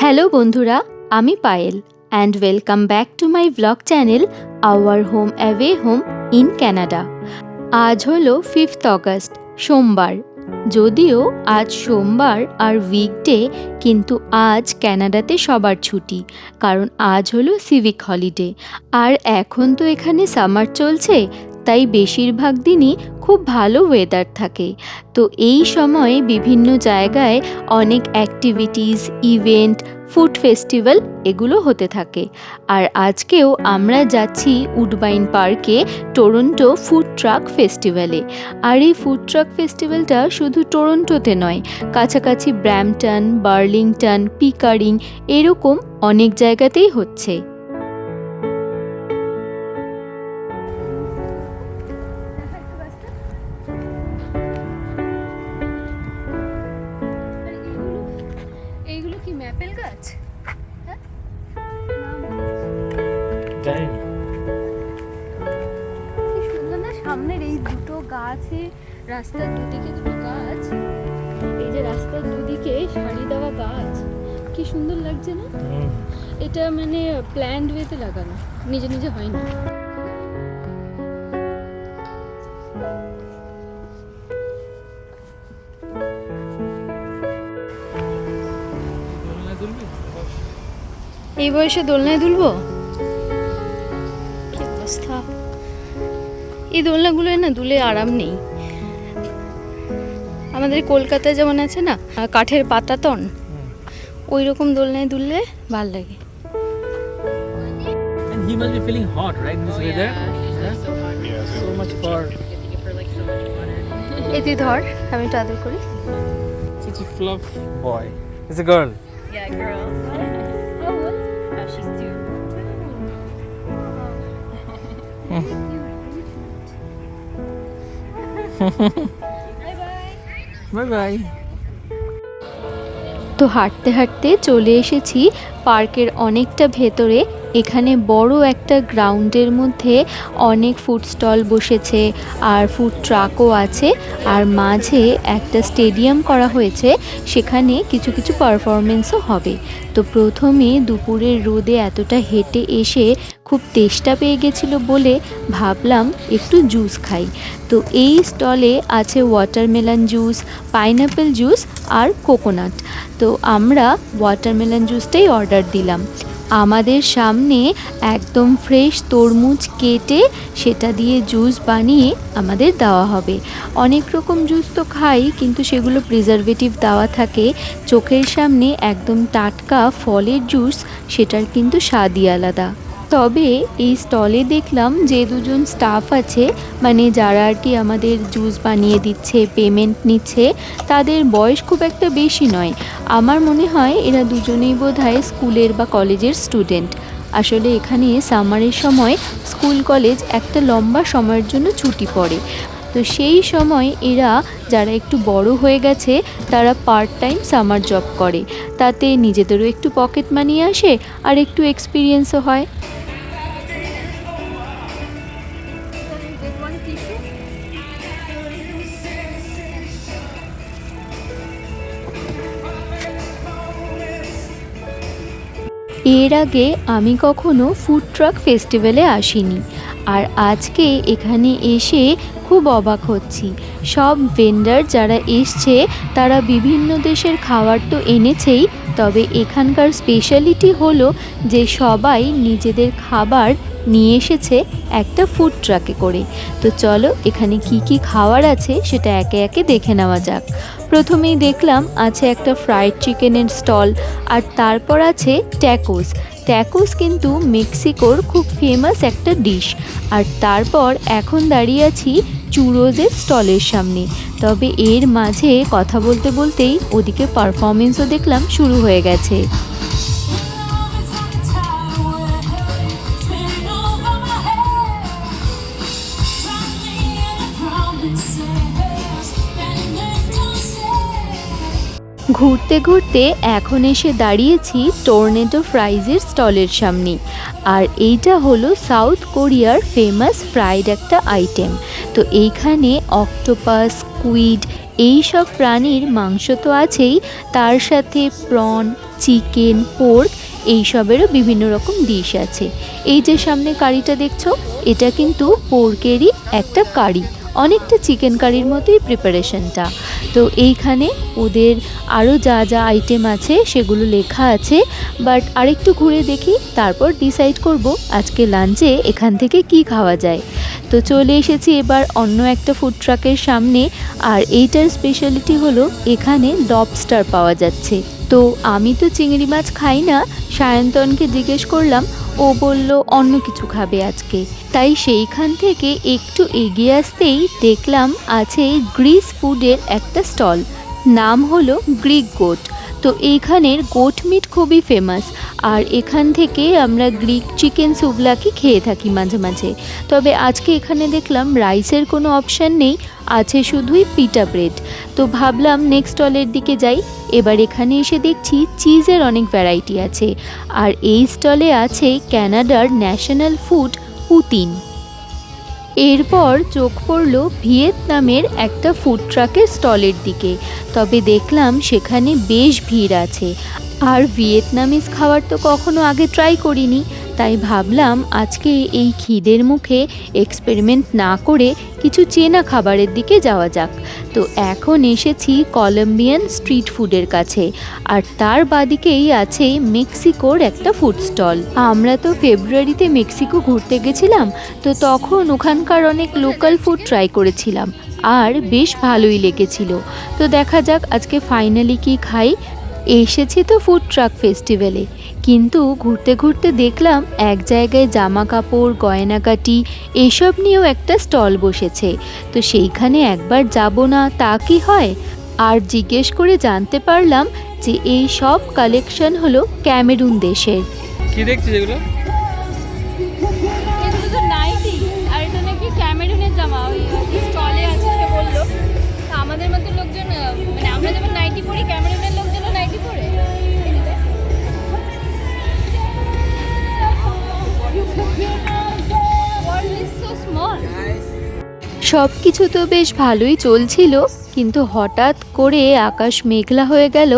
Hello বন্ধুরা, আমি Payel and welcome back to my blog channel our home away home in Canada আজ হলো fifth August সোমবার। যদিও আজ সোমবার আর উইকডে কিন্তু আজ ক্যানাডাতে সবার ছুটি, কারণ আজ হলো সিভিক হলিডে আর এখন তো এখানে সামার চলছে তাই বেশিরভাগ দিনই খুব ভালো ওয়েদার থাকে। তো এই সময় বিভিন্ন জায়গায় অনেক অ্যাক্টিভিটিস ইভেন্ট ফুড ফেস্টিভ্যাল এগুলো হতে থাকে। আর আজকেও আমরা যাচ্ছি উডবাইন পার্কে টরন্টো ফুড ট্রাক ফেস্টিভ্যালে আর এই ফুড ট্রাক ফেস্টিভ্যালটা শুধু টরন্টোতে নয়, কাছাকাছি ব্র্যামটন বার্লিংটন পিকারিং এরকম অনেক জায়গাতেই হচ্ছে। রাস্তার দুদিকে দুটো গাছ। এই যে রাস্তার দুদিকে সারি দেওয়া গাছ কি সুন্দর লাগছে না? এটা মানে প্ল্যান্ড ওয়েতে লাগানো নিজে নিজে হয় না এই বয়সে দোলনায় দুলবো? কি অবস্থা? এই দোলনাগুলোয় না দুলে আরাম নেই। আমাদের কলকাতায় যেমন আছে না কাঠের পাতা তন ওই রকম দোলনায় দুললে ভালো লাগে। এতে ধর আমি একটু করি। Ha ha ha. Bye bye তো হাঁটতে হাঁটতে চলে এসেছি পার্কের অনেকটা ভেতরে এখানে বড় একটা গ্রাউন্ডের মধ্যে অনেক ফুড স্টল বসেছে আর ফুড ট্রাকও আছে আর মাঝে একটা স্টেডিয়াম করা হয়েছে সেখানে কিছু কিছু পারফরমেন্সও হবে। তো প্রথমে দুপুরের রোদে এতটা হেঁটে এসে খুব তেষ্টা পেয়ে গেছিল বলে ভাবলাম একটু জুস খাই। তো এই স্টলে আছে ওয়াটারমেলন জুস, পাইনাপেল জুস আর কোকোনাট। তো আমরা ওয়াটারমেলন জুসটাই অর্ডার দিলাম। আমাদের সামনে একদম ফ্রেশ তরমুজ কেটে সেটা দিয়ে জুস বানিয়ে আমাদের দেওয়া হবে। অনেক রকম জুস তো খাই, কিন্তু সেগুলো প্রিজারভেটিভ দেওয়া থাকে। চোখের সামনে একদম টাটকা ফলের জুস, সেটার কিন্তু স্বাদই আলাদা। তবে এই স্টলে দেখলাম যে দুজন স্টাফ আছে মানে যারা আর কি আমাদের জুস বানিয়ে দিচ্ছে পেমেন্ট নিচ্ছে, তাদের বয়স খুব একটা বেশি নয়। আমার মনে হয় এরা দুজনেই বোধ স্কুলের বা কলেজের স্টুডেন্ট আসলে এখানে সামারের সময় স্কুল কলেজ একটা লম্বা সময়ের জন্য ছুটি পড়ে। তো সেই সময় এরা যারা একটু বড় হয়ে গেছে, তারা পার্ট টাইম সামার জব করে। তাতে নিজেদেরও একটু পকেট মানি আসে আর একটু এক্সপিরিয়েন্সও হয়। এর আগে আমি কখনো ফুড ট্রাক ফেস্টিভ্যালে আসিনি। আর আজকে এখানে এসে খুব অবাক হচ্ছি। সব ভেন্ডার যারা এসছে, তারা বিভিন্ন দেশের খাবার তো এনেছেই, তবে এখানকার স্পেশালিটি হলো যে সবাই নিজেদের খাবার নিয়ে এসেছে একটা ফুড ট্রাকে করে। তো চলো এখানে কি কি খাবার আছে সেটা একে একে দেখে নেওয়া যাক। প্রথমেই দেখলাম আছে একটা ফ্রাইড চিকেনের স্টল আর তারপর আছে ট্যাকোস ট্যাকোস কিন্তু মেক্সিকোর খুব ফেমাস একটা ডিশ আর তারপর এখন দাঁড়িয়ে আছি চুরোজের স্টলের সামনে। তবে এর মাঝে কথা বলতে বলতেই ওদিকে পারফরমেন্সও দেখলাম শুরু হয়ে গেছে। ঘুরতে ঘুরতে এখন এসে দাঁড়িয়েছি টর্নেডো ফ্রাইজের স্টলের সামনে। আর এইটা হলো সাউথ কোরিয়ার ফেমাস ফ্রাইড একটা আইটেম। তো এইখানে অক্টোপাস কুইড এই সব প্রাণীর মাংস তো আছেই। তার সাথে প্রন, চিকেন, পোর্ক এইসবেরও বিভিন্ন রকম ডিশ আছে। এই যে সামনে কারিটা দেখছ, এটা কিন্তু পোর্কেরই একটা কারি। অনেকটা চিকেন কারির মতোই প্রিপারেশনটা তো এইখানে ওদের আরও যা যা আইটেম আছে সেগুলো লেখা আছে বাট আরেকটু ঘুরে দেখি, তারপর ডিসাইড করব আজকে লাঞ্চে এখান থেকে কি খাওয়া যায়। তো চলে এসেছি এবার অন্য একটা ফুড ট্রাকের সামনে, আর এইটার স্পেশালিটি হলো এখানে লবস্টার পাওয়া যাচ্ছে। তো আমি তো চিংড়ি মাছ খাই না, সায়ন্তনকে জিজ্ঞেস করলাম ও বলল, অন্য কিছু খাবে আজকে। তাই সেইখান থেকে একটু এগিয়ে আসতেই দেখলাম আছে গ্রিস ফুডের একটা স্টল। নাম হলো গ্রিক গোট। তো এইখানের গোট মিট খুবই ফেমাস আর এখান থেকে আমরা গ্রিক চিকেন সুবলাকি খেয়ে থাকি মাঝে মাঝে। তবে আজকে এখানে দেখলাম রাইসের কোনো অপশান নেই, আছে শুধুই পিটা ব্রেড তো ভাবলাম নেক্সট স্টলের দিকে যাই। এবার এখানে এসে দেখছি চিজের অনেক ভ্যারাইটি আছে। আর এই স্টলে আছে ক্যানাডার ন্যাশনাল ফুড পুতিন এরপর চোখ পড়ল ভিয়েতনামের একটা ফুড ট্রাকের স্টলের দিকে। তবে দেখলাম সেখানে বেশ ভিড় আছে। আর ভিয়েতনামিজ খাবার তো কখনো আগে ট্রাই করিনি। তাই ভাবলাম আজকে এই খিদের মুখে এক্সপেরিমেন্ট না করে কিছু চেনা খাবারের দিকে যাওয়া যাক। তো এখন এসেছি কলম্বিয়ান স্ট্রিট ফুডের কাছে, আর তার বাদিকেই আছে মেক্সিকোর একটা ফুড স্টল আমরা তো ফেব্রুয়ারিতে মেক্সিকো ঘুরতে গেছিলাম, তো তখন ওখানকার অনেক লোকাল ফুড ট্রাই করেছিলাম, আর বেশ ভালোই লেগেছিল। তো দেখা যাক আজকে ফাইনালি কি খাই। এসেছি তো ফুড ট্রাক ফেস্টিভ্যালে কিন্তু ঘুরতে ঘুরতে দেখলাম এক জায়গায় জামা কাপড় গয়নাকাটি এসব নিয়েও একটা স্টল বসেছে। তো সেইখানে একবার যাব না, তা কি হয়? আর জিজ্ঞেস করে জানতে পারলাম যে এই সব কালেকশন হলো ক্যামেরুন দেশের। কি দেখছিস এগুলো? সব কিছু তো বেশ ভালোই চলছিল, কিন্তু হঠাৎ করে আকাশ মেঘলা হয়ে গেল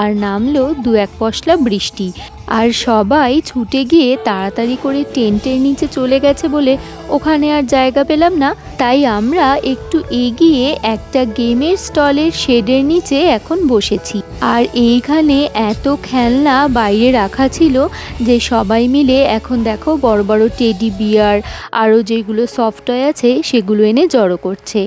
আর নামলো দু এক পশলা বৃষ্টি। আর সবাই ছুটে গিয়ে তাড়াতাড়ি করে টেন্টের নিচে চলে গেছে বলে ওখানে আর জায়গা পেলাম না। তাই আমরা একটু এগিয়ে একটা গেমের স্টলের শেডের নিচে এখন বসেছি। আর এইখানে এত খেলনা বাইরে রাখা ছিল যে সবাই মিলে এখন দেখো বড় বড় টেডি বিয়ার আরও যেগুলো সফটওয়্যার আছে সেগুলো এনে জড়ো করছে।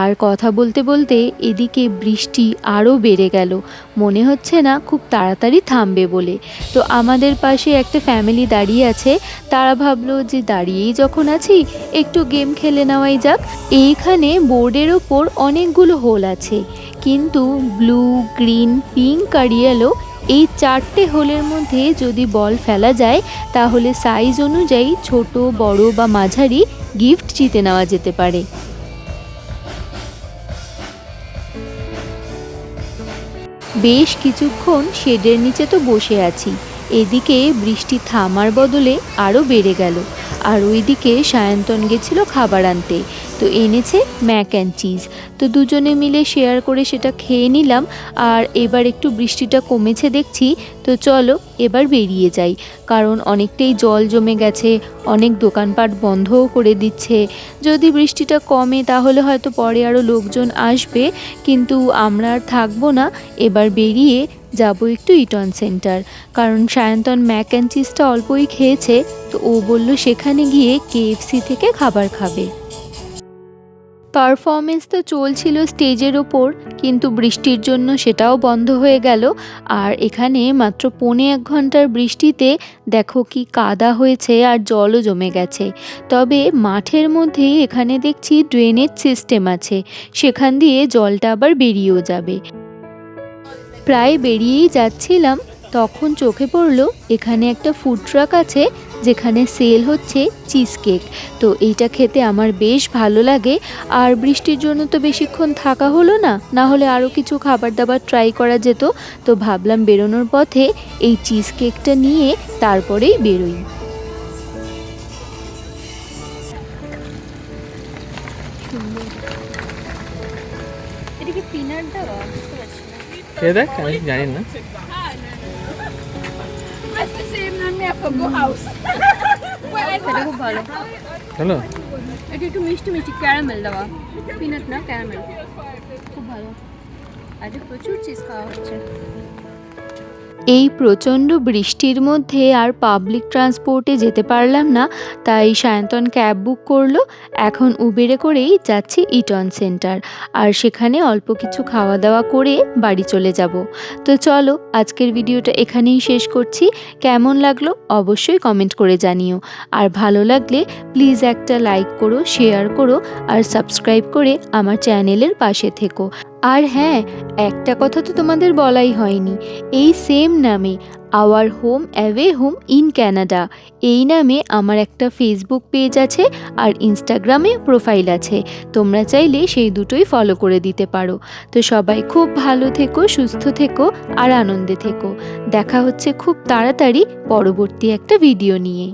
আর কথা বলতে বলতে এদিকে বৃষ্টি আরও বেড়ে গেল। মনে হচ্ছে না খুব তাড়াতাড়ি থামবে বলে। তো আমাদের পাশে একটা ফ্যামিলি দাঁড়িয়ে আছে। তারা ভাবলো যে দাঁড়িয়েই যখন আছি, একটু গেম খেলে নেওয়াই যাক। এইখানে বোর্ডের ওপর অনেকগুলো হোল আছে। কিন্তু ব্লু গ্রিন পিঙ্ক আর ইয়েলো এই চারটে হোলের মধ্যে যদি বল ফেলা যায়, তাহলে সাইজ অনুযায়ী ছোট, বড় বা মাঝারি গিফট জিতে নেওয়া যেতে পারে। বেশ কিছুক্ষণ শেডের নিচে তো বসে আছি। এদিকে বৃষ্টি থামার বদলে আরও বেড়ে গেল। আর ওইদিকে সায়ন্তন গেছিল খাবার আনতে। তো এনেছে ম্যাক অ্যান্ড চিজ তো দুজনে মিলে শেয়ার করে সেটা খেয়ে নিলাম, আর এবার একটু বৃষ্টিটা কমেছে দেখছি। তো চলো এবার বেরিয়ে যাই, কারণ অনেকটাই জল জমে গেছে, অনেক দোকানপাট বন্ধও করে দিচ্ছে। যদি বৃষ্টিটা কমে তাহলে হয়তো পরে আরও লোকজন আসবে, কিন্তু আমরা আর থাকব না। এবার বেরিয়ে যাব একটু ইটন সেন্টার কারণ সায়ন্তন ম্যাক অ্যান্ড চিজটা অল্পই খেয়েছে, তো ও বলল সেখানে গিয়ে কেএফসি থেকে খাবার খাবে। পারফরমেন্স তো চলছিল স্টেজের ওপর, কিন্তু বৃষ্টির জন্য সেটাও বন্ধ হয়ে গেল। আর এখানে মাত্র পৌনে এক ঘণ্টার বৃষ্টিতে দেখো কি কাদা হয়েছে আর জলও জমে গেছে। তবে মাঠের মধ্যেই এখানে দেখছি ড্রেনেজ সিস্টেম আছে, সেখান দিয়ে জলটা আবার বেরিয়েও যাবে। প্রায় বেরিয়েই যাচ্ছিলাম, তখন চোখে পড়ল, এখানে একটা ফুড ট্রাক আছে যেখানে সেল হচ্ছে চিজ কেক তো এইটা খেতে আমার বেশ ভালো লাগে। আর বৃষ্টির জন্য তো বেশিক্ষণ থাকা হলো না না হলে আরও কিছু খাবার দাবার ট্রাই করা যেত। তো ভাবলাম বেরোনোর পথে এই চিজ কেকটা নিয়ে তারপরেই বেরোই। এটা কি পিনাট দেওয়া বুঝতে পারছি না। এটা খুব ভালো হলো এটা একটু মিষ্টি মিষ্টি ক্যারামেল দেওয়া পিনাট না ক্যারামেল খুব ভালো আজকে প্রচুর চিজ খাওয়া হচ্ছে এই প্রচণ্ড বৃষ্টির মধ্যে আর পাবলিক ট্রান্সপোর্টে যেতে পারলাম না, তাই সায়ন্তন ক্যাব বুক করল। এখন উবেরে করেই যাচ্ছি ইটন সেন্টার আর সেখানে অল্প কিছু খাওয়া দাওয়া করে বাড়ি চলে যাব। তো চলো, আজকের ভিডিওটা এখানেই শেষ করছি। কেমন লাগল অবশ্যই কমেন্ট করে জানিও। আর ভালো লাগলে প্লিজ একটা লাইক করো শেয়ার করো, আর সাবস্ক্রাইব করে আমার চ্যানেলের পাশে থেকো। আর হ্যাঁ একটা কথা তো তোমাদের বলাই হয়নি। এই সেম নামে our home away home in Canada এই নামে আমার একটা ফেসবুক পেজ আছে আর ইনস্টাগ্রামে প্রোফাইল আছে। তোমরা চাইলে সেই দুটোই ফলো করে দিতে পারো। তো সবাই খুব ভালো থেকো, সুস্থ থেকো আর আনন্দে থেকো। দেখা হচ্ছে খুব তাড়াতাড়ি পরবর্তী একটা ভিডিও নিয়ে।